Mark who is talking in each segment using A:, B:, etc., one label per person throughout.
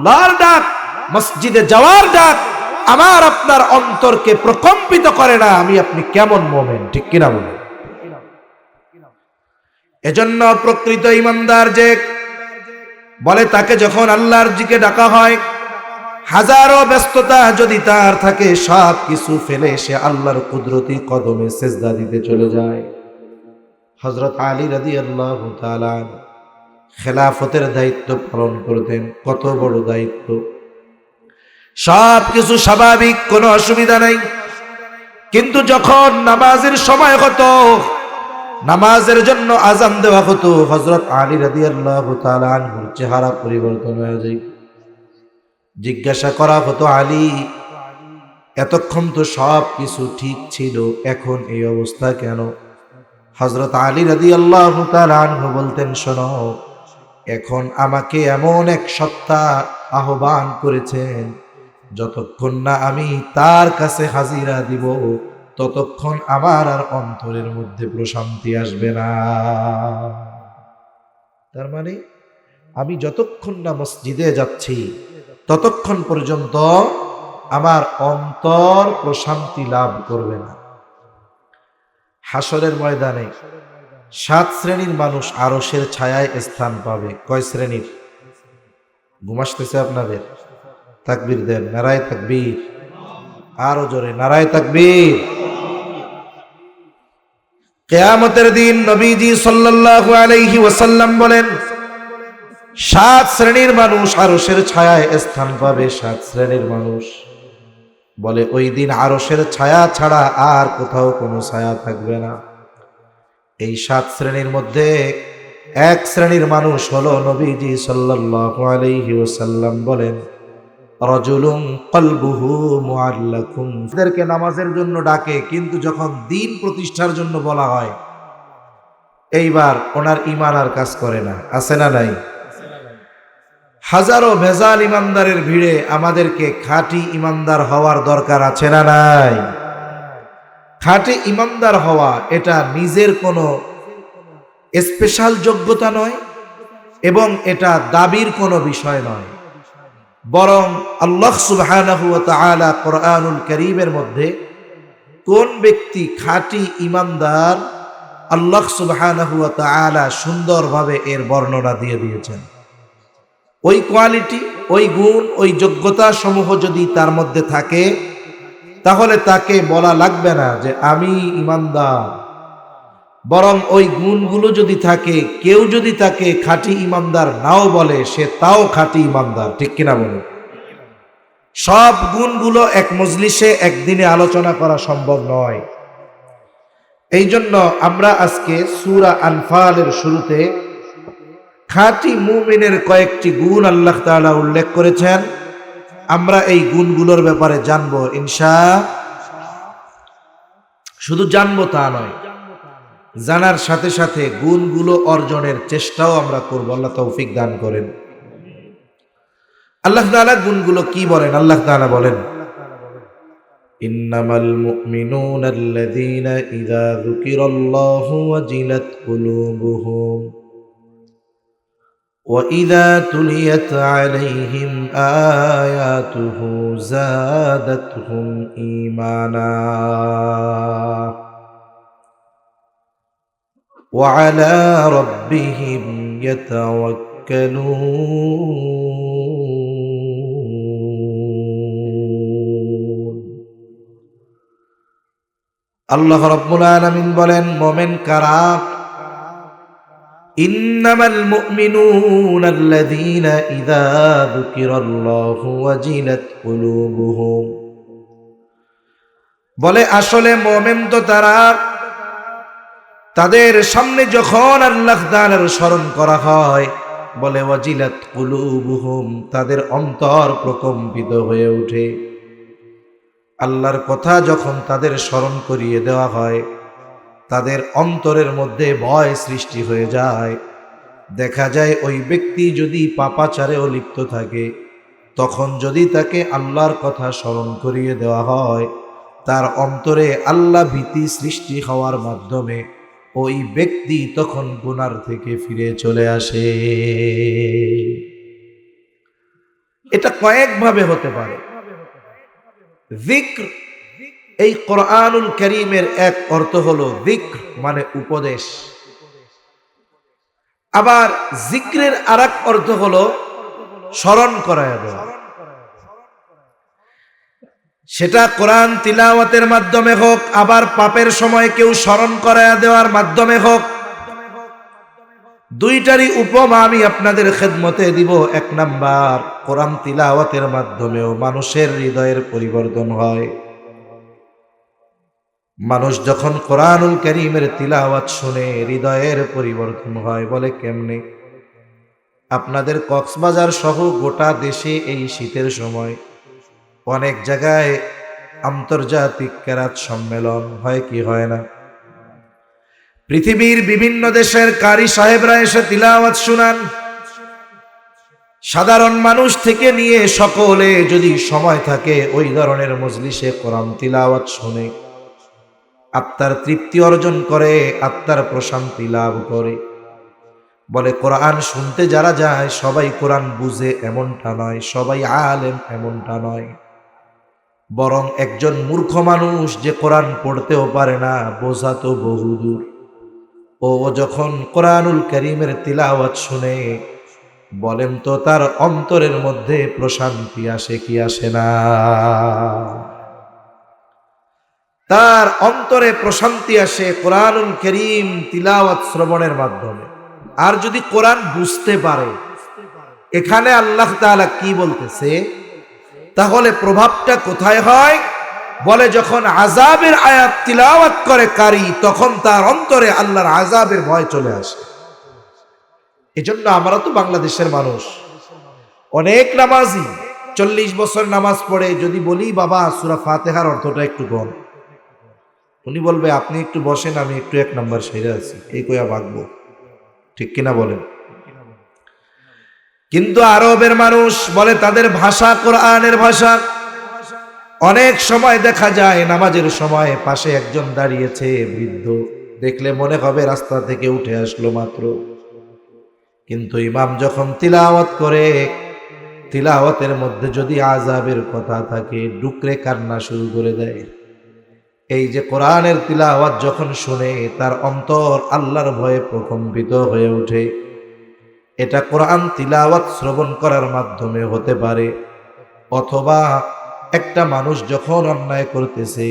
A: আল্লাহর ডাক, মসজিদে যাওয়ার ডাক, আমার আপনার অন্তরকে প্রকম্পিত করে না, আমি আপনি কেমন মোমেন, ঠিক কিনা বলেন? এজন্য প্রকৃত ইমানদার যে বলে তাকে যখন আল্লাহর দিকে ডাকা হয়, হাজারো ব্যস্ততা যদি তার থাকে, সব কিছু ফেলে সে আল্লাহর কুদরতি কদমে সেজদা দিতে চলে যায়। হজরত আলী রাদি আল্লাহ খেলাফতের দায়িত্ব পালন করতেন। কত বড় দায়িত্ব। সব কিছু স্বাভাবিক, কোনো অসুবিধা নাই। কিন্তু যখন নামাজের সময় হতো, নামাজের জন্য আজান দেওয়া হতো হজরত আলী রাদি আল্লাহ চেহারা পরিবর্তন হয়ে যায়। জিজ্ঞাসা করা হতো, আলী, এতক্ষণ তো সব কিছু ঠিক ছিল, এখন এই অবস্থা কেন? হজরত আলী রাদি আল্লাহ বলতেন, শোনো এখন আমাকে এমন এক সত্তা আহ্বান করেছেন যতক্ষণ না আমি তার কাছে হাজিরা দিব, ততক্ষণ আমার আর অন্তরের মধ্যে প্রশান্তি আসবে না। তার মানে আমি যতক্ষণ না মসজিদে যাচ্ছি, ততক্ষণ পর্যন্ত আমার অন্তর প্রশান্তি লাভ করবে না। হাসরের ময়দানে সাত শ্রেণির মানুষ আরসের ছায়ায় স্থান পাবে। কয় শ্রেণির? ঘুমাসতেছে আপনাদের। তাকবীর দেন, নারায় তাকবীর। আরও জোরে, নারায় তাকবীর। কেয়ামতের দিন নবীজি সাল্লাল্লাহু আলাইহি ওয়াসাল্লাম বলেন, সাত শ্রেণির মানুষ আরসের ছায়ায় স্থান পাবে, সাত শ্রেণির মানুষ। বলে, ওই দিন আরসের ছায়া ছাড়া আর কোথাও কোনো ছায়া থাকবে না। এই সাত শ্রেণির মধ্যে এক শ্রেণির মানুষ হলো নবীজি সাল্লাল্লাহু আলাইহি ওয়াসাল্লাম বলেন, রজুলুম কলবুহু মুআল্লাকুম। এদেরকে নামাজের জন্য ডাকে, কিন্তু যখন দিন প্রতিষ্ঠার জন্য বলা হয়, এইবার ওনার ইমান আর কাজ করে না। আছে না নাই? হাজারো ভেজাল ইমানদারের ভিড়ে আমাদেরকে খাঁটি ইমানদার হওয়ার দরকার আছে না নাই? খাঁটি ইমানদার হওয়া এটা নিজের কোনো স্পেশাল যোগ্যতা নয় এবং এটা দাবির কোনো বিষয় নয়। বরং আল্লাহ তাআলা কোরআনুল করিমের মধ্যে কোন ব্যক্তি খাঁটি ইমানদার আল্লাহ তাআলা সুন্দরভাবে এর বর্ণনা দিয়ে দিয়েছেন। ওই কোয়ালিটি ওই গুণ, ওই যোগ্যতা সমূহ যদি তার মধ্যে থাকে তাহলে তাকে বলা লাগবে না যে আমি ইমানদার। বরং ওই গুণগুলো যদি থাকে, কেউ যদি তাকে খাঁটি ইমানদার নাও বলে, সে তাও খাঁটি ইমানদার। ঠিক কিনা বলে? সব গুণগুলো এক মজলিসে একদিনে আলোচনা করা সম্ভব নয়। এই জন্য আমরা আজকে সুরা আনফালের শুরুতে খাঁটি মুমিনের কয়েকটি গুণ আল্লাহ তাআলা উল্লেখ করেছেন। আমরা এই গুণগুলোর ব্যাপারে জানব, ইনশা শুধু জানব তা নয়, জানার সাথে সাথে গুণগুলো অর্জনের চেষ্টাও আমরা করব, আল্লাহ তৌফিক দান করেন। আল্লাহ তাআলা গুণগুলো কি বলেন? আল্লাহ তাআলা বলেন, ইন্নামাল মুমিনুনা আল্লাযীনা ইযা যুকিরাল্লাহু ওয়াজিলাত কুলুবুহুম। وإذا تليت عليهم آياته زادتهم إيمانا وعلى ربهم يتوكلون আল্লাহ রব্বুল আলামিন বলেন মোমেন কারা إنما المؤمنون الذين إذا ذكر الله وجلت قلوبهم বলে আসলে মোমেন তো তারা তাদের সামনে যখন আল্লাহ তাআলার স্মরণ করা হয় বলে ওয়াজিলাত কুলুবুহুম তাদের অন্তর প্রকম্পিত হয়ে ওঠে আল্লাহর কথা যখন তাদের স্মরণ করিয়ে দেওয়া হয় তাদের অন্তরের মধ্যে ভয় সৃষ্টি হয়ে যায়। দেখা যায় ওই ব্যক্তি যদি পাপাচারেও লিপ্ত থাকে, তখন যদি তাকে আল্লাহর কথা স্মরণ করিয়ে দেওয়া হয়, তার অন্তরে আল্লাহ ভীতি সৃষ্টি হওয়ার মাধ্যমে ওই ব্যক্তি তখন গুনার থেকে ফিরে চলে আসে। এটা কয়েকভাবে হতে পারে। এই কোরআনুল করিমের এক অর্থ হলো জিক্র মানে উপদেশ। আবার জিক্রের আর অর্থ হলো স্মরণ করায় সেটা কোরআন তিলাওয়াতের মাধ্যমে হোক, আবার পাপের সময় কেউ স্মরণ করায় দেওয়ার মাধ্যমে হোক। দুইটারই উপমা আমি আপনাদের খেদমতে দিব। এক নাম্বার, কোরআন তিলাওয়াতের মাধ্যমেও মানুষের হৃদয়ের পরিবর্তন হয়। মানুষ যখন কোরআনুল করিমের তিলাওয়াত শুনে হৃদয়ের পরিবর্তন হয়, বলে কেমনে? আপনাদের কক্সবাজার সহ গোটা দেশে এই শীতের সময় অনেক জায়গায় আন্তর্জাতিক কেরাত সম্মেলন হয় কি হয় না? পৃথিবীর বিভিন্ন দেশের কারি সাহেবরা এসে তিলাওয়াত শুনান। সাধারণ মানুষ থেকে নিয়ে সকলে যদি সময় থাকে, ওই ধরনের মজলিসে কোরআন তিলাওয়াত শুনে। আত্মার তৃপ্তি অর্জন করে, আত্মার প্রশান্তি লাভ করে। বলে, কোরআন শুনতে যারা যায়, সবাই কোরআন বুঝে এমনটা নয়, সবাই আলেম এমনটা নয়। বরং একজন মূর্খ মানুষ যে কোরআন পড়তেও পারে না, বোঝা তো বহুদূর। ও যখন কোরআনুল করিমের তিলাওয়াত শুনে, বলেন তো তার অন্তরের মধ্যে প্রশান্তি আসে কি আসে না? তার অন্তরে প্রশান্তি আসে কোরআনুল করিম তিলাওয়াত শ্রবণের মাধ্যমে। আর যদি কোরআন বুঝতে পারে, এখানে আল্লাহ তাআলা কি বলতেছে? তাহলে প্রভাবটা কোথায় হয়? বলে যখন আজাবের আয়াত তিলাওয়াত করে কারি, তখন তার অন্তরে আল্লাহর আজাবের ভয় চলে আসে। এজন্য আমরা তো বাংলাদেশের মানুষ। অনেক নামাজি, চল্লিশ বছর নামাজ পড়ে, যদি বলি, বাবা, সুরা ফাতেহার অর্থটা একটু কম। উনি বলবে, আপনি একটু বসেন, আমি একটু এক নাম্বার সেরে আছি। এই কয়া ভাগবো ঠিক কিনা বলেন? কিন্তু আরবের মানুষ বলে, তাদের ভাষা কোরআনের ভাষা। অনেক সময় দেখা যায়, নামাজের সময় পাশে একজন দাঁড়িয়েছে বৃদ্ধ। দেখলে মনে হবে রাস্তা থেকে উঠে আসলো মাত্র। কিন্তু ইমাম যখন তিলাওয়াত করে, তিলাওয়াতের মধ্যে যদি আজাবের কথা থাকে, ডুকরে কান্না শুরু করে দেয়। এই যে কোরআনের তিলাওয়াত যখন শুনে তার অন্তর আল্লাহর ভয়ে প্রকম্পিত হয়ে ওঠে, এটা কোরআন তিলাওয়াত শ্রবণ করার মাধ্যমে হতে পারে। অথবা একটা মানুষ যখন অন্যায় করতেছে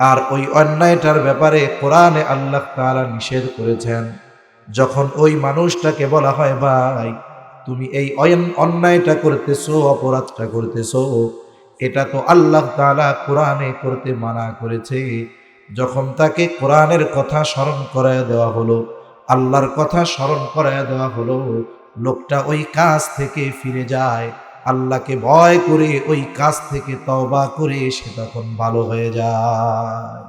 A: আর ওই অন্যায়টার ব্যাপারে কোরআনে আল্লাহ তাআলা নিষেধ করেছেন, যখন ওই মানুষটাকে বলা হয়, ভাই, তুমি এই অন্যায়টা করতেছো, অপরাধটা করতেছো এটা তো আল্লাহ তাআলা কোরআনে করতে মানা করেছে। যখন তাকে কোরআনের কথা স্মরণ করায় দেওয়া হলো, আল্লাহর কথা স্মরণ করায় দেওয়া হলো, লোকটা ওই কাজ থেকে ফিরে যায়। আল্লাহকে ভয় করে ওই কাজ থেকে তওবা করে সে তখন ভালো হয়ে যায়।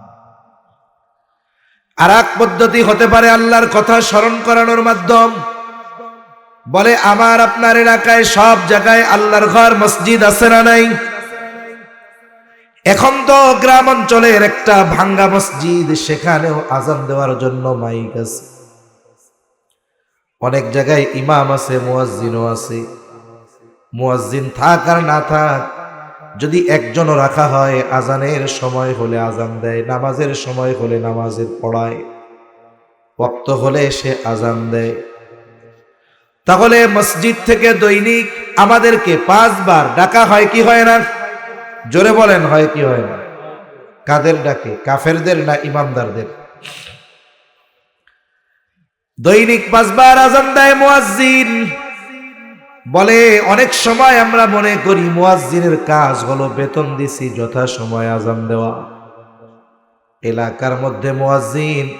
A: আর এক পদ্ধতি হতে পারে আল্লাহর কথা স্মরণ করানোর মাধ্যম। বলে, আমার আপনার এলাকায় সব জায়গায় আল্লাহর ঘর, মসজিদ আছে না নাই? এখন তো গ্রাম অঞ্চলের একটা ভাঙ্গা মসজিদ, সেখানেও আজান দেওয়ার জন্য মাইক আছে। অনেক জায়গায় ইমাম আছে, মুয়াজ্জিনও আছে। মুয়াজ্জিন থাক আর না থাক, যদি একজনও রাখা হয়, আজানের সময় হলে আজান দেয়, নামাজের সময় হলে নামাজের পড়ায় ওক্ত হলে সে আজান দেয়। তাহলে মসজিদ থেকে দৈনিক আমাদেরকে পাঁচবার ডাকা হয়, কি হয় না? জোরে বলেন, হয় কি হয় না? কাদের ডাকে? কাফেরদের না ইমানদারদের? দৈনিক পাঁচবার আজান দেয় মুয়াজ্জিন। বলে, অনেক সময় আমরা মনে করি মুয়াজ্জিনের কাজ হলো বেতন দিছি যথা সময় আজান দেওয়া। এলাকার মধ্যে মুয়াজ্জিন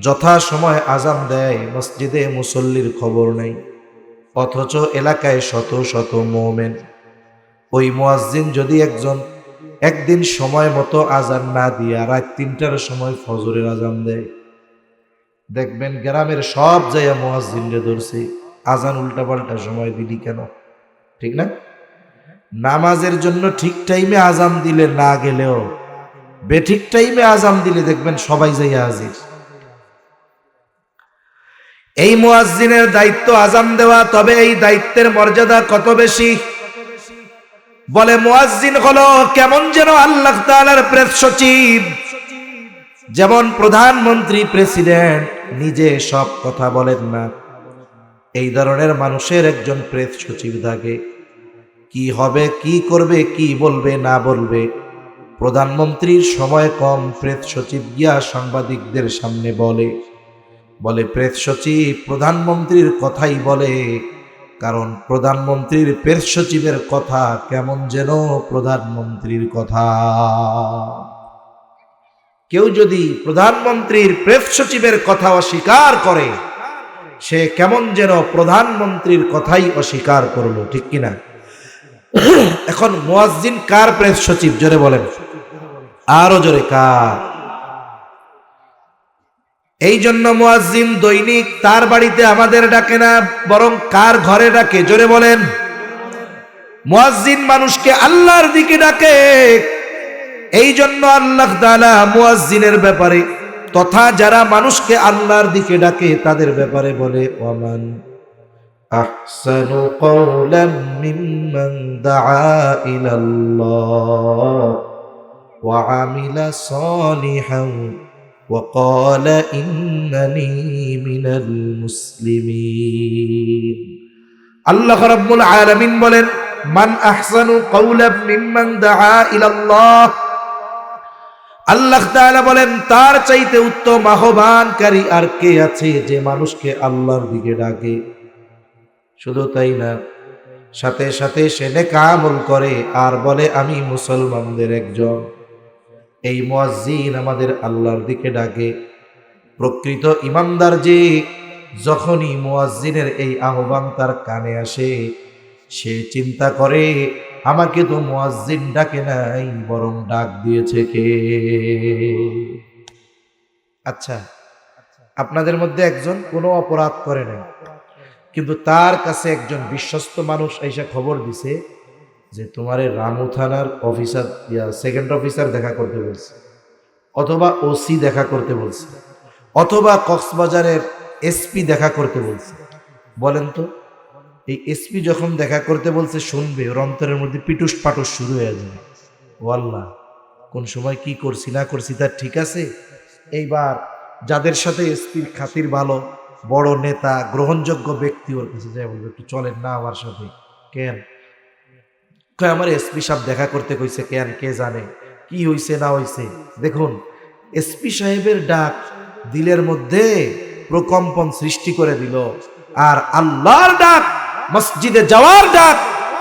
A: যথা সময় আজান দেয়, মসজিদে মুসল্লির খবর নেই। অথচ এলাকায় শত শত মোমেন। ওই মুয়াজ্জিন যদি একজন একদিন সময় মতো আজান না দিয়া রাত তিনটার সময় ফজরের আজান দেয়। দেখবেন গ্রামের সব জায়গা মুয়াজ্জিনরে ধরছে। আজান উল্টাপাল্টা সময় দিলি কেন? ঠিক না? নামাজের জন্য ঠিক টাইমে আজান দিলে না গেলেও, বেঠিক টাইমে আজান দিলে দেখবেন সবাই যাই হাজির। এই মুয়াজ্জিনের দায়িত্ব আজান দেওয়া, তবে এই দায়িত্বের মর্যাদা কত বেশি? বলে মুয়াজ্জিন হলো, কেমন যেন আল্লাহ তাআলার প্রেস সচিব। যেমন প্রধানমন্ত্রী, প্রেসিডেন্ট, নিজে সব কথা বলেন না। এই ধরনের মানুষের একজন প্রেস সচিব থাকে। কি হবে, কি করবে, কি বলবে, না বলবে। প্রধানমন্ত্রীর সময় কম প্রেস সচিব গিয়া সাংবাদিকদের সামনে বলে। বলে প্রেস সচিব, প্রধানমন্ত্রীর কথাই বলে। কারণ প্রধানমন্ত্রীর প্রেস সচিবের কথা কেমন যেন প্রধানমন্ত্রীর কথা। কেউ যদি প্রধানমন্ত্রীর প্রেস সচিবের কথা অস্বীকার করে, সে কেমন যেন প্রধানমন্ত্রীর কথাই অস্বীকার করল, ঠিক কিনা এখন মুয়াজ্জিন কার প্রেস সচিব? জোরে বলেন। আরও জোরে কার? এই জন্য মুয়াজ্জিন দৈনিক তার বাড়িতে আমাদের ডাকে না, বরং কার ঘরে ডাকে? জোরে বলেন। মুয়াজ্জিন মানুষকে আল্লাহর দিকে ডাকে। এই জন্য আল্লাহ তাআলা মুয়াজ্জিনের ব্যাপারে তথা যারা মানুষকে আল্লাহর দিকে ডাকে, তাদের ব্যাপারে বলে, ওমান আহসানু কওলাম মিম্মান দাআ ইলাল্লাহ ওয়া আমিলা সালিহান وقال إنني من المسلمين আল্লাহ রাব্বুল আলামিন বলেন মান আহসানু কওলাম মিম্মান দাআ ইলাল্লাহ আল্লাহ তাআলা বলেন তার চাইতে উত্তম আহ্বানকারী আর কে আছে যে মানুষকে আল্লাহর দিকে ডাকে শুধু তাই না সাথে সাথে সে নেক আমল করে আর বলে আমি মুসলমানদের একজন এই মুয়াজ্জিন আমাদের আল্লাহর দিকে ডাকে। প্রকৃত ইমানদার যে যখনই মুয়াজ্জিনের এই আহ্বান তার কানে আসে, সে চিন্তা করে, আমাকে তো মুয়াজ্জিন ডাকে নাই, বরং ডাক দিয়েছে কে? আচ্ছা আপনাদের মধ্যে একজন কোনো অপরাধ করে নাই, কিন্তু তার কাছে একজন বিশ্বস্ত মানুষ এসে খবর দিছে যে তোমারে রামু থানার অফিসার সেকেন্ড অফিসার দেখা করতে বলছে, অথবা ওসি দেখা করতে বলছে, অথবা কক্সবাজারের এসপি দেখা করতে বলছে। বলেন তো, এই এসপি যখন দেখা করতে বলছে, শুনবে, ওর অন্তরের মধ্যে পিটুস পাটুস শুরু হয়ে যাবে। ও আল্লাহ কোন সময় কি করছি, না করছি তার ঠিক আছে? এইবার যাদের সাথে এসপির খাতির ভালো, বড় নেতা, গ্রহণযোগ্য ব্যক্তি ওর কাছে যায়, বলবে, একটু চলেন না আমার সাথে, কেন? আমার এসপি সাহেব দেখা করতে কইছে কেন কে জানে? কি হইছে, না হইছে? দেখুন এসপি সাহেবের ডাক দিলের মধ্যে প্রকম্পন সৃষ্টি করে দিল। আর আল্লাহর ডাক, মসজিদে যাওয়ার ডাক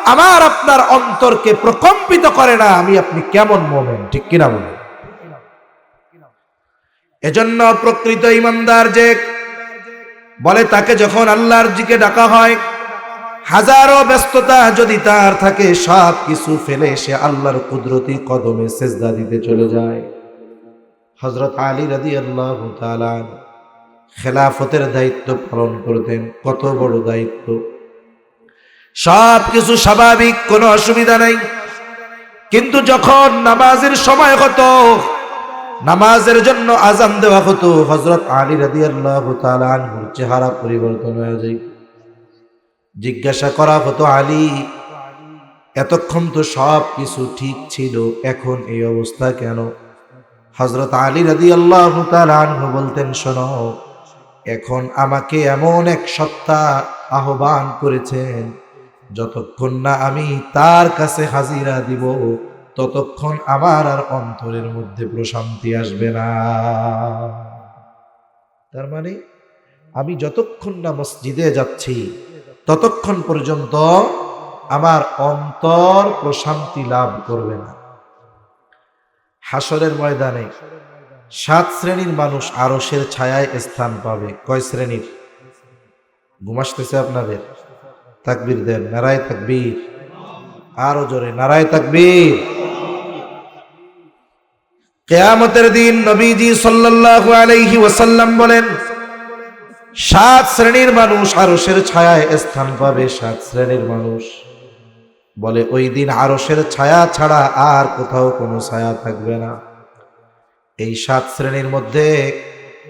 A: আমার আপনার অন্তরকে প্রকম্পিত করে না, আমি আপনি কেমন মোমেন? ঠিক কিনা বলেন? এজন্য প্রকৃত ইমানদার যে, বলে তাকে যখন আল্লাহর দিকে ডাকা হয় হাজারো ব্যস্ততা যদি তার থাকে, সব কিছু ফেলে সে আল্লাহর কুদরতি কদমে সেজদা দিতে চলে যায়। হজরত আলী রাদি আল্লাহ খেলাফতের দায়িত্ব পালন করতেন। কত বড় দায়িত্ব। সব কিছু স্বাভাবিক, কোনো অসুবিধা নাই। কিন্তু যখন নামাজের সময় হতো, নামাজের জন্য আজান দেওয়া হতো হজরত আলী রাদি আল্লাহ চেহারা পরিবর্তন হয়ে যায় জিজ্ঞাসা করা হতো আলী, এতক্ষণ তো সব কিছু ঠিক ছিল, এখন এই অবস্থা কেন? হজরত আলী রাদি আল্লাহ বলতেন, শোনো, এখন আমাকে এমন এক সত্তা আহ্বান করেছেন, যতক্ষণ না আমি তার কাছে হাজিরা দিব, ততক্ষণ আমার আর অন্তরের মধ্যে প্রশান্তি আসবে না। তার মানে আমি যতক্ষণ না মসজিদে যাচ্ছি ততক্ষণ পর্যন্ত আমার অন্তর প্রশান্তি লাভ করবে না। হাসরের ময়দানে সাত শ্রেণির মানুষ আরসের ছায়ায় স্থান পাবে। কয় শ্রেণির? ঘুমাসতেছে আপনাদের? তাকবির দেন, নারায় তাকবীর। আরও জোরে, নারায় তাকবীর। কেয়ামতের দিন নবীজি সাল্লাল্লাহু আলাইহি ওয়াসাল্লাম বলেন সাত শ্রেণির মানুষ আরসের ছায়ায় স্থান পাবে, সাত শ্রেণির মানুষ। বলে, ওই দিন আরসের ছায়া ছাড়া আর কোথাও কোনো ছায়া থাকবে না। এই সাত শ্রেণির মধ্যে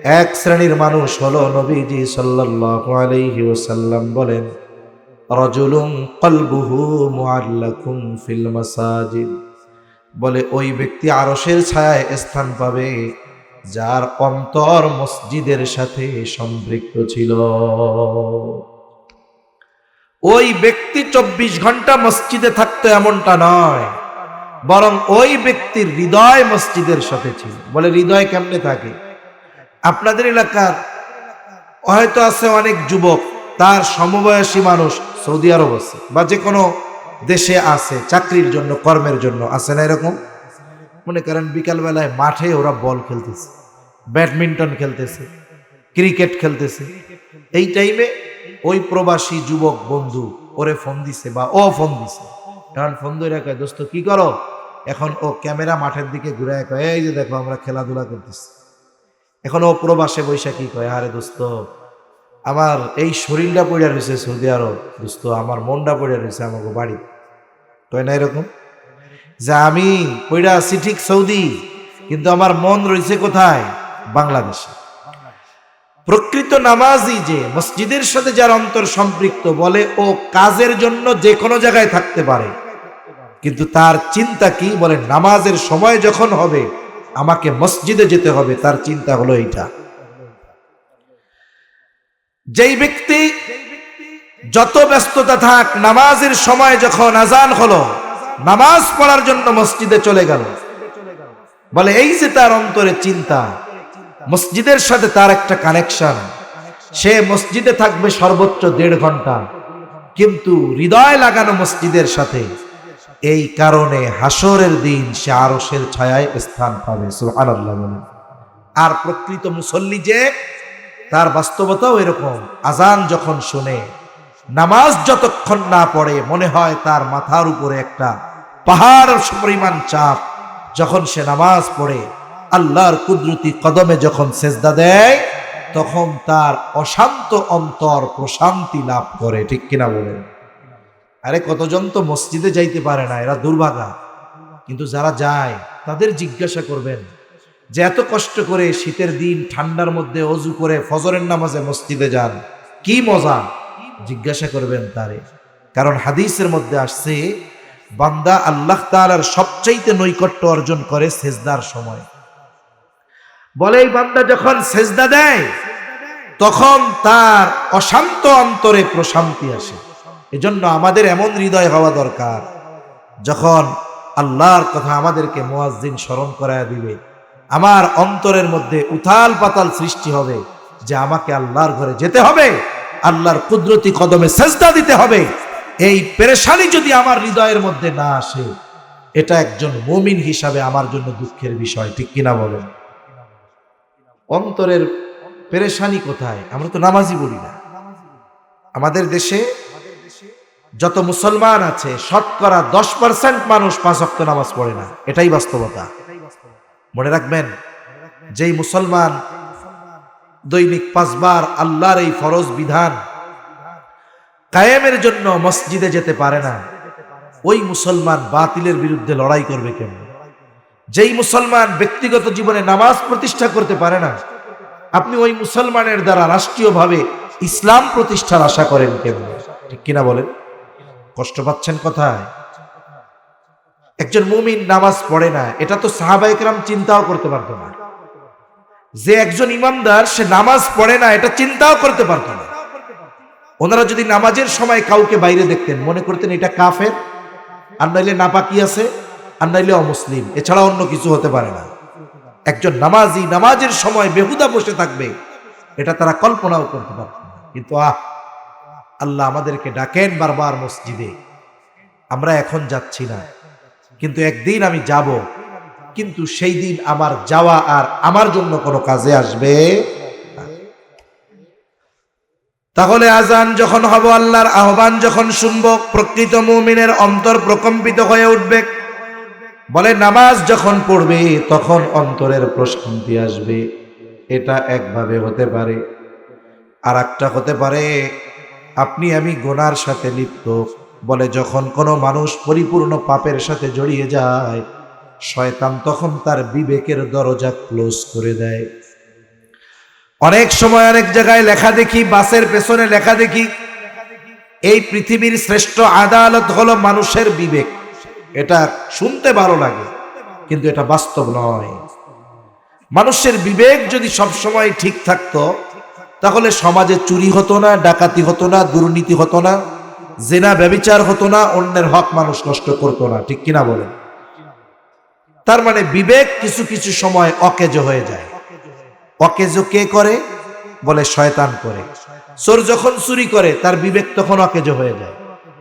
A: এক শ্রেণির মানুষ হলো নবীজি সাল্লাল্লাহু আলাইহি ওয়াসাল্লাম বলেন, রজুলুম কলবুহু মুআল্লাকুম ফিল মাসাজিদ। বলে, ওই ব্যক্তি আরশের ছায়ায় স্থান পাবে যার অন্তর মসজিদের সাথে সম্পৃক্ত ছিল। ওই ব্যক্তি চব্বিশ ঘণ্টা মসজিদে থাকতো এমনটা নয়, বরং ওই ব্যক্তির হৃদয় মসজিদের সাথে ছিল। বলে হৃদয় কেমনে থাকে? আপনাদের এলাকার হয়তো আছে অনেক যুবক, তার সমবয়সী মানুষ সৌদি আরব আছে, বা যে কোনো দেশে আছে, চাকরির জন্য, কর্মের জন্য, আছে না এরকম? মনে করেন বিকালবেলায় মাঠে ওরা বল খেলতেছে, ব্যাডমিন্টন খেলতেছে, ক্রিকেট খেলতেছে। এই টাইমে ওই প্রবাসী যুবক বন্ধু ওরে ফোন দিছে বা ও ফোন দিছে। এখন ফোন ধরে কয়, দোস্ত, কি করো? এখন ও ক্যামেরা মাঠের দিকে ঘুরে কয়, এই যে দেখো আমরা খেলাধুলা করতেছি। এখন ও প্রবাসে বৈশা কি কয়, আরে দোস্ত, আমার এই শরীরটা পড়ে রয়েছে সৌদি আরব। দোস্ত, আমার মনটা পড়ে রয়েছে আমাকে বাড়ি। কয়, না, এরকম? যে আমি পইড়া আছি ঠিক সৌদি, কিন্তু আমার মন রয়েছে কোথায়? বাংলাদেশে। প্রকৃত নামাজি যে মসজিদের সাথে যার অন্তর সম্পৃক্ত বলে, ও কাজের জন্য যে কোনো জায়গায় থাকতে পারে। কিন্তু তার চিন্তা কি বলে, নামাজের সময় যখন হবে, আমাকে মসজিদে যেতে হবে, তার চিন্তা হলো এইটা। যেই ব্যক্তি যত ব্যস্ততা থাক, নামাজের সময় যখন আজান হলো নামাজ পড়ার জন্য মসজিদে চলে গেল। বলে, এই যে তার অন্তরে চিন্তা, মসজিদের সাথে তার একটা কানেকশন সে মসজিদে থাকবে সর্বোচ্চ দেড় ঘণ্টা। কিন্তু হৃদয় লাগানো মসজিদের সাথে এই কারণে হাসরের দিন সে আরসের ছায়ায় স্থান পাবে। আর প্রকৃত মুসল্লি যে, তার বাস্তবতাও এরকম। আজান যখন শুনে নামাজ যতক্ষণ না পড়ে, মনে হয় তার মাথার উপরে একটা পাহাড় পরিমাণ চাপ। যখন সে নামাজ পড়ে, আল্লাহর কুদরতি কদমে যখন সেজদা দেয়, তখন তার অশান্ত অন্তর প্রশান্তি লাভ করে। ঠিক কিনা বলেন? আরে, কতজন তো মসজিদে যাইতে পারে না, এরা দুর্ভাগা। কিন্তু যারা যায়, তাদের জিজ্ঞাসা করবেন যে, এত কষ্ট করে শীতের দিন ঠান্ডার মধ্যে অজু করে ফজরের নামাজে মসজিদে যান, কি মজা? জিজ্ঞাসা করবেন তারে। কারণ হাদিসের মধ্যে আসছে, বান্দা আল্লাহ তাআলার সবচাইতে নৈকট্য অর্জন করে সেজদার সময়। বলে এই বান্দা যখন সেজদা দেয়, তখন তার অশান্ত অন্তরে প্রশান্তি আসে। এজন্য আমাদের এমন হৃদয় হওয়া দরকার, যখন আল্লাহর কথা আমাদেরকে মুয়াজ্জিন স্মরণ করায় দিবে। আমার অন্তরের মধ্যে উথাল পাতাল সৃষ্টি হবে যে আমাকে আল্লাহর ঘরে যেতে হবে। আল্লাহর কুদরতি কদমে সেজদা দিতে হবে। এই পেরেশানি যদি আমার হৃদয়ের মধ্যে না আসে, এটা একজন মুমিন হিসাবে আমার জন্য দুঃখের বিষয়, ঠিক কিনা বলেন? অন্তরের পেরেশানি কোথায়? আমরা তো নামাজি বলি না। আমাদের দেশে যত মুসলমান আছে, শতকরা দশ পার্সেন্ট মানুষ পাঁচ অক্ত নামাজ পড়ে না। এটাই বাস্তবতা। মনে রাখবেন, যেই মুসলমান দৈনিক পাঁচবার আল্লাহর এই ফরজ বিধান কায়েমের জন্য মসজিদে যেতে পারে না। ওই মুসলমান বাতিলের বিরুদ্ধে লড়াই করবে কেমন যেই মুসলমান ব্যক্তিগত জীবনে নামাজ প্রতিষ্ঠা করতে পারে না, আপনি ওই মুসলমানের দ্বারা রাষ্ট্রীয়ভাবে ইসলাম প্রতিষ্ঠার আশা করেন কেন? ঠিক কিনা বলেন? কষ্ট পাচ্ছেন কথায়? একজন মুমিন নামাজ পড়ে না, এটা তো সাহাবাইকরাম চিন্তাও করতে পারতো না। যে একজন ইমামদার, সে নামাজ পড়ে না, এটা চিন্তাও করতে পারতো না। ওনারা যদি নামাজের সময় কাউকে বাইরে দেখতেন, মনে করতেন এটা কাফের, আর নাইলে নাপাকি আছে, আর নাইলে অমুসলিম। এছাড়া অন্য কিছু হতে পারে না। একজন নামাজি নামাজের সময় বেহুদা বসে থাকবে, এটা তারা কল্পনাও করতে পারত না। কিন্তু আহ, আল্লাহ আমাদেরকে ডাকেন বারবার মসজিদে। আমরা এখন যাচ্ছি না। কিন্তু একদিন আমি যাব কিন্তু সেই দিন আমার যাওয়া আর আমার জন্য কোনো কাজে আসবে তাহলে আজান যখন হব, আল্লাহর আহ্বান যখন শুনব, প্রকৃত মুমিনের অন্তর প্রকম্পিত হয়ে উঠবে। বলে নামাজ যখন পড়বে, তখন অন্তরের প্রশান্তি আসবে। এটা একভাবে হতে পারে আর একটা হতে পারে, আপনি আমি গোনার সাথে লিপ্ত। বলে যখন কোনো মানুষ পরিপূর্ণ পাপের সাথে জড়িয়ে যায় শয়তান তখন তার বিবেকের দরজা ক্লোজ করে দেয়। অনেক সময় অনেক জায়গায় লেখা দেখি, বাসের পেছনে লেখা দেখি, এই পৃথিবীর শ্রেষ্ঠ আদালত হলো মানুষের বিবেক। এটা শুনতে ভালো লাগে, কিন্তু এটা বাস্তব নয়। মানুষের বিবেক যদি সবসময় ঠিক থাকতো, তাহলে সমাজে চুরি হতো না, ডাকাতি হতো না, দুর্নীতি হতো না, জেনা, ব্যবিচার হতো না, অন্যের হক মানুষ নষ্ট করতো না, ঠিক কিনা বলে তার মানে বিবেক কিছু কিছু সময় অকেজ হয়ে যায়। অকেজ কে করে? বলে শয়তান করে। চোর যখন চুরি করে, তার বিবেক তখন অকেজ হয়ে যায়।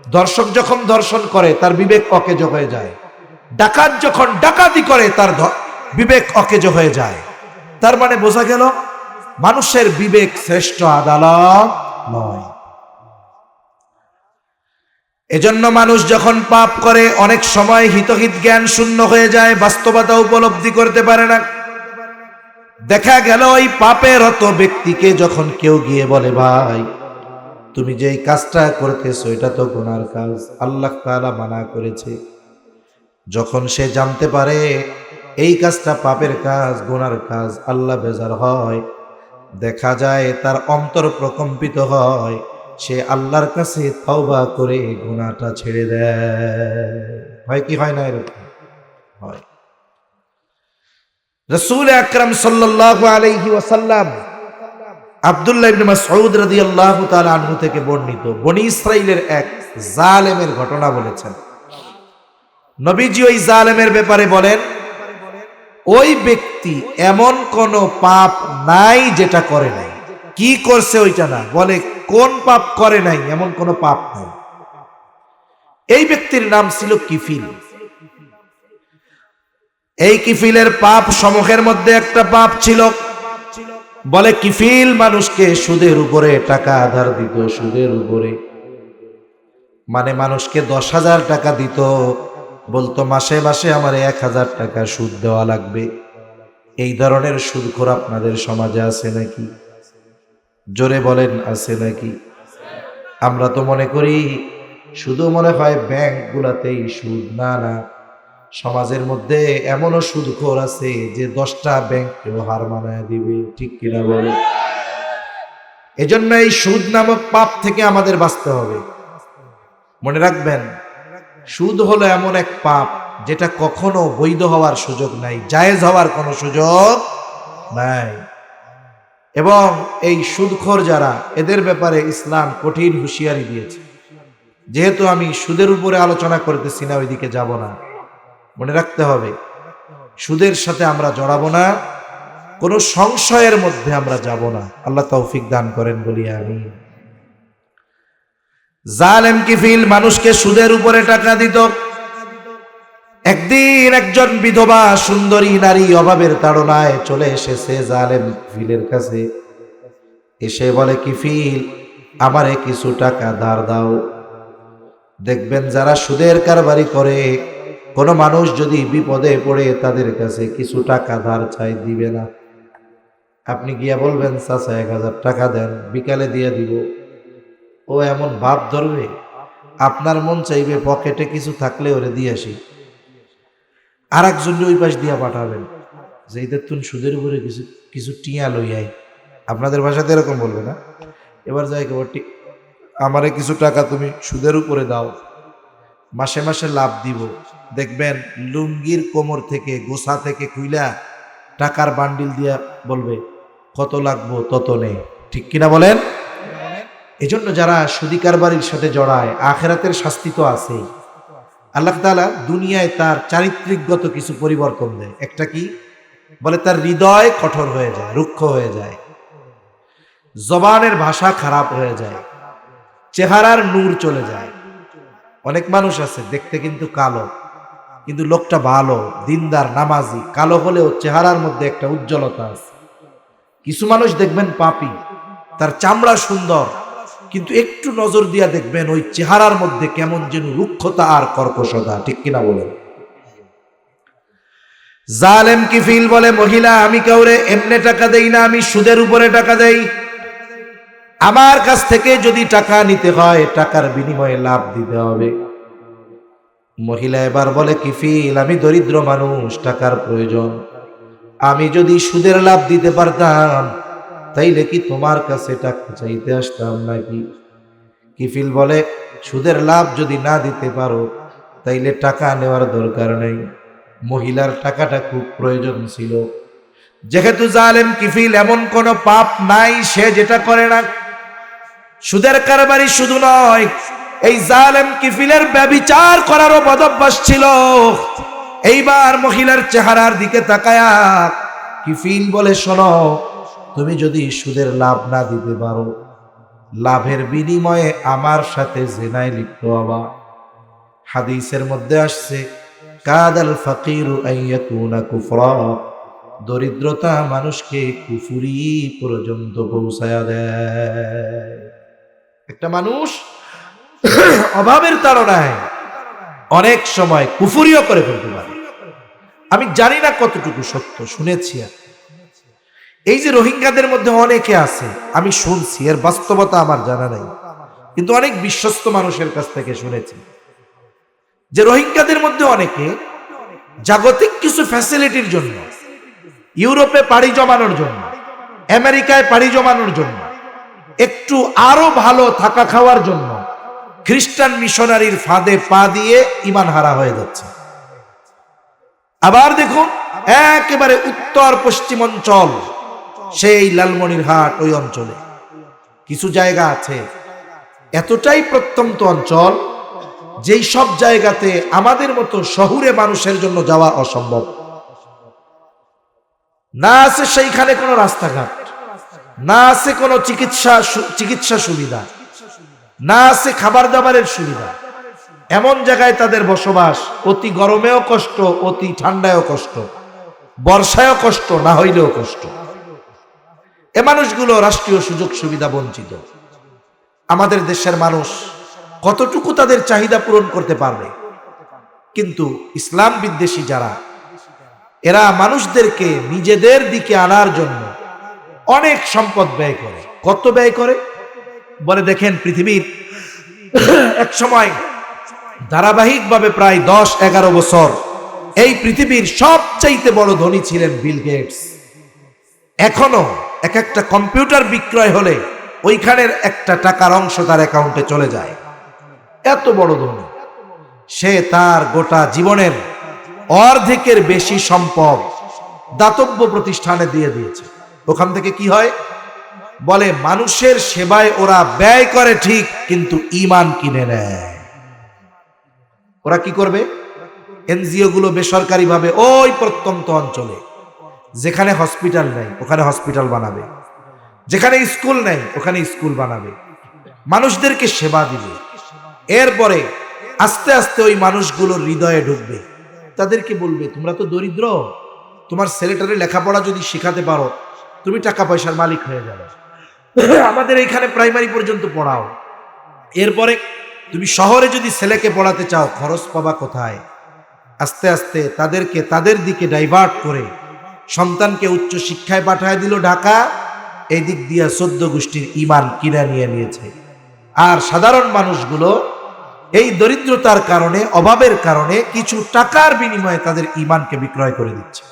A: দর্শক যখন দর্শন করে, তার বিবেক অকেজ হয়ে যায়। ডাকাত যখন ডাকাতি করে, তার বিবেক অকেজ হয়ে যায়। তার মানে বোঝা গেল, মানুষের বিবেক শ্রেষ্ঠ আদালত নয়। এজন্য মানুষ যখন পাপ করে, অনেক সময় হিতহিত জ্ঞান শূন্য হয়ে যায়, বাস্তবতা উপলব্ধি করতে পারে না। দেখা গেল ওই পাপের অত ব্যক্তিকে যখন কেউ গিয়ে বলে, ভাই, তুমি যে কাজটা করতেছো, এটা তো গুনার কাজ। আল্লাহ তাআলা মানা করেছে। যখন সে জানতে পারে, এই কাজটা পাপের কাজ, গুনার কাজ, আল্লাহ বেজার হয়। দেখা যায় তার অন্তর প্রকম্পিত হয়। সে আল্লাহর কাছে তওবা করে গুনাহটা ছেড়ে দেয়। হয় কি হয় না এরকম? হয়। রসুল আকরাম সাল্লাল্লাহু আলাইহি ওয়াসাল্লাম আব্দুল্লাহ ইবনে মাসউদ রাদিয়াল্লাহু তাআলা আনহু থেকে বর্ণিত বনি ইসরাইলের এক জালেমের ঘটনা বলেছেন। নবীজি ওই জালেমের ব্যাপারে বলেন, ওই ব্যক্তি এমন কোন পাপ নাই যেটা করে নাই। কি করছে ওইটা না। বলে, কোন পাপ করে নাই, এমন কোন পাপ নাই। এই ব্যক্তির নাম ছিল কিফিল। এই কিফিলের পাপ সমূহের মধ্যে একটা পাপ ছিল। বলে, কিফিল মানুষকে সুদের উপরে টাকা আধার দিত, সুদের উপরে। মানে মানুষকে দশ হাজার টাকা দিত। বলতো, মাসে মাসে আমার এক হাজার টাকা সুদ দেওয়া লাগবে। এই ধরনের সুদখোর আপনাদের সমাজে আছে নাকি? জোরে বলেন, আছে নাকি? আমরা তো মনে করি শুধু মনে হয় ব্যাংকগুলাতেই সুদ। না না, সমাজের মধ্যে এমনও সুদখোর আছে যে দশটা ব্যাংককেও হার মানায় দিবে, ঠিক কিনা বলে এজন্য এই সুদ নামক পাপ থেকে আমাদের বাঁচতে হবে। মনে রাখবেন, সুদ হলো এমন এক পাপ যেটা কখনো বৈধ হওয়ার সুযোগ নাই, জায়েজ হওয়ার কোনো সুযোগ নাই। এবং এই সুদখোর যারা, এদের ব্যাপারে ইসলাম কঠিন হুঁশিয়ারি দিয়েছে। যেহেতু আমি সুদের উপরে আলোচনা করতেছি না, ওইদিকে যাব না। মনে রাখতে হবে, সুদের সাথে আমরা জড়াবো না, কোনো সংশয়ের মধ্যে আমরা যাব না। আল্লাহ তৌফিক দান করেন বলি আমি জালেম কিফিল মানুষকে সুদের উপরে টাকা দিত একদিন একজন বিধবা সুন্দরী নারী অভাবের তাড়নায় চলে এসেছে জালেম ফিলের কাছে। এসে বলে, কি ফিল? আমারে কিছু টাকা ধার দাও। দেখবেন যারা সুদের কারবারি করে, কোনো মানুষ যদি বিপদে পড়ে তাদের কাছে কিছু টাকা ধার চাই দিবে না। আপনি গিয়া বলবেন, চাচা, এক হাজার টাকা দেন, বিকালে দিয়ে দিব। ও এমন ভাব ধরবে, আপনার মন চাইবে, পকেটে কিছু থাকলে ওরে দিয়ে আসি। আর একজন ওই পাশ দিয়া পাঠাবেন। যে এদের তুন সুদের উপরে কিছু কিছু টিয়া লইয়াই আপনাদের ভাষাতে এরকম বলবে না? এবার যাই কেবল আমারে কিছু টাকা তুমি সুদের উপরে দাও। মাসে মাসে লাভ দিব। দেখবেন লুঙ্গির কোমর থেকে গোসা থেকে খুইলা টাকার বান্ডিল দিয়া বলবে, কত লাগবো তত নেই। ঠিক কিনা বলেন? এজন্য যারা সুদিকার বাড়ির সাথে জড়ায়, আখেরাতের শাস্তি তো আছেই। আল্লাহ তাআলা দুনিয়ায় তার চারিত্রিকগত কিছু পরিবর্তন দেয়। একটা কি? বলে তার হৃদয় কঠোর হয়ে যায়, রুক্ষ হয়ে যায়। জবানের ভাষা খারাপ হয়ে যায়। চেহারার নূর চলে যায়। অনেক মানুষ আছে, দেখতে কিন্তু কালো। কিন্তু লোকটা ভালো, দিনদার, নামাজি। কালো হলেও চেহারার মধ্যে একটা উজ্জ্বলতা আছে। কিছু মানুষ দেখবেন পাপি। তার চামড়া সুন্দর। কিন্তু একটু নজর দিয়া দেখবেন ওই চেহারার মধ্যে কেমন যেন রুক্ষতা আর কর্কশতা, ঠিক কিনা বলেন? জালেম কি ফিল বলে, মহিলা, আমি কাউরে এমনে টাকা দেই না, আমি সুদের উপরে টাকা দেই। আমার কাছ থেকে যদি টাকা নিতে হয়, টাকার বিনিময়ে লাভ দিতে হবে। মহিলা এবার বলে, কি ফিল? আমি দরিদ্র মানুষ, টাকার প্রয়োজন। আমি যদি সুদের লাভ দিতে পারতাম তাইলে কি তোমার কাছে টাকা চাইতে আসতাম নাকি? কিফিল বলে, সুদের লাভ যদি না দিতে পারো, তাইলে টাকা নেওয়ার দরকার নেই। মহিলার টাকাটা খুব প্রয়োজন ছিল। যেহেতু জালেম কিফিল এমন কোন পাপ নাই, সে যেটা করে না। সুদের কারবারি শুধু নয়, এই জালেম কিফিলের ব্যবিচার করারও বদভ্যাস ছিল। এইবার মহিলার চেহারার দিকে তাকায়া কিফিল বলে, শোনো তুমি যদি সুদের লাভ না দিতে পারো, লাভের বিনিময়ে আমার সাথে জেনায় লিপ্ত হবা। হাদিসের মধ্যে আসছে, কাদাল ফাকিরু কুফরা। দরিদ্রতা মানুষকে কুফুরি পর্যন্ত পৌঁছায়া দেয়। একটা মানুষ অভাবের তাড়নায় অনেক সময় কুফুরিও করে ফেলতে পারে। আমি জানি না কতটুকু সত্য, শুনেছি আর এই যে রোহিঙ্গাদের মধ্যে অনেকে আছে, আমি শুনছি, এর বাস্তবতা আমার জানা নাই। কিন্তু অনেক বিশ্বস্ত মানুষের কাছ থেকে শুনেছি যে রোহিঙ্গাদের মধ্যে অনেকে জাগতিক কিছু ফ্যাসিলিটির জন্য, ইউরোপে পাড়ি জমানোর জন্য, আমেরিকায় পাড়ি জমানোর জন্য, একটু আরও ভালো থাকা খাওয়ার জন্য খ্রিস্টান মিশনারির ফাঁদে পা দিয়ে ইমান হারা হয়ে যাচ্ছে। আবার দেখুন, একেবারে উত্তর পশ্চিম অঞ্চল সেই লালমনিরহাট ওই অঞ্চলে। কিছু জায়গা আছে। এতটাই প্রত্যন্ত অঞ্চল যেই সব জায়গাতে আমাদের মতো শহুরে মানুষের জন্য যাওয়া অসম্ভব। না আছে সেইখানে কোনো রাস্তাঘাট। না আছে কোনো চিকিৎসা চিকিৎসা সুবিধা। না আছে খাবার দাবারের সুবিধা। এমন জায়গায় তাদের বসবাস অতি গরমেও কষ্ট, অতি ঠান্ডায়ও কষ্ট, বর্ষায়ও কষ্ট, না হইলেও কষ্ট। এ মানুষগুলো রাষ্ট্রীয় সুযোগ সুবিধা বঞ্চিত। আমাদের দেশের মানুষ কতটুকু তাদের চাহিদা পূরণ করতে পারবে? কিন্তু ইসলাম বিদ্বেষী যারা, এরা মানুষদেরকে নিজেদের দিকে আনার জন্য অনেক সম্পদ ব্যয় করে। কত ব্যয় করে? বলে দেখেন পৃথিবীর এক সময় ধারাবাহিকভাবে প্রায় দশ এগারো বছর এই পৃথিবীর সবচাইতে বড় ধনী ছিলেন বিল গেটস। এখনও এক একটা কম্পিউটার বিক্রয় হলে ওইখানের একটা টাকার অংশ তার অ্যাকাউন্টে চলে যায়। এত বড় ধনী। সে তার গোটা জীবনের অর্ধেকের বেশি সম্পদ দাতব্য প্রতিষ্ঠানে দিয়ে দিয়েছে। ওখান থেকে কি হয়? বলে, মানুষের সেবায় ওরা ব্যয় করে ঠিক, কিন্তু ইমান কিনে নেয়। ওরা কি করবে? এনজিও গুলো বেসরকারিভাবে ওই প্রত্যন্ত অঞ্চলে যেখানে হসপিটাল নেই, ওখানে হসপিটাল বানাবে। যেখানে স্কুল নেই, ওখানে স্কুল বানাবে। মানুষদেরকে সেবা দিবে। এরপরে আস্তে আস্তে ওই মানুষগুলোর হৃদয়ে ঢুকবে। তাদেরকে বলবে, তোমরা তো দরিদ্র। তোমার ছেলেটারে লেখাপড়া যদি শেখাতে পারো, তুমি টাকা পয়সার মালিক হয়ে যাবে। আমাদের এইখানে প্রাইমারি পর্যন্ত পড়াও। এরপরে তুমি শহরে যদি ছেলেকে পড়াতে চাও, খরচ পাবা কোথায়? আস্তে আস্তে তাদেরকে তাদের দিকে ডাইভার্ট করে সন্তানকে উচ্চ শিক্ষায় পাঠায় দিল ঢাকা এই দিক দিয়ে চোদ্দ গোষ্ঠীর ইমান কিনে নিয়ে নিয়েছে। আর সাধারণ মানুষগুলো এই দরিদ্রতার কারণে, অভাবের কারণে কিছু টাকার বিনিময়ে তাদের ইমানকে বিক্রয় করে দিচ্ছে।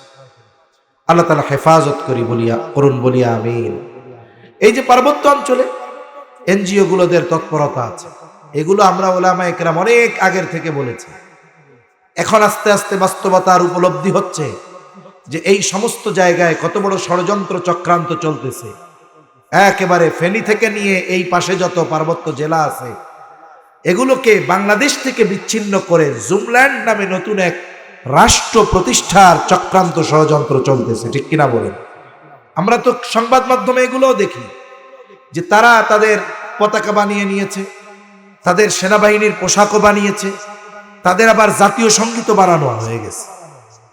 A: আল্লাহ তালা হেফাজত করি বলিয়া, করুন বলিয়া, আমিন। এই যে পার্বত্য অঞ্চলে এনজিও গুলোদের তৎপরতা আছে, এগুলো আমরা ওলামা একরাম অনেক আগের থেকে বলেছি। এখন আস্তে আস্তে বাস্তবতার উপলব্ধি হচ্ছে। যে এই সমস্ত জায়গায় কত বড় ষড়যন্ত্র চক্রান্ত চলতেছে। একেবারে ফেনী থেকে নিয়ে এই পাশে যত পার্বত্য জেলা আছে, এগুলোকে বাংলাদেশ থেকে বিচ্ছিন্ন করে জুমল্যান্ড নামে নতুন এক রাষ্ট্র প্রতিষ্ঠার চক্রান্ত ষড়যন্ত্র চলতেছে, ঠিক কিনা বলেন? আমরা তো সংবাদ মাধ্যমে এগুলোও দেখি যে তারা তাদের পতাকা বানিয়ে নিয়েছে, তাদের সেনাবাহিনীর পোশাকও বানিয়েছে, তাদের আবার জাতীয় সঙ্গীতও বানানো হয়ে গেছে।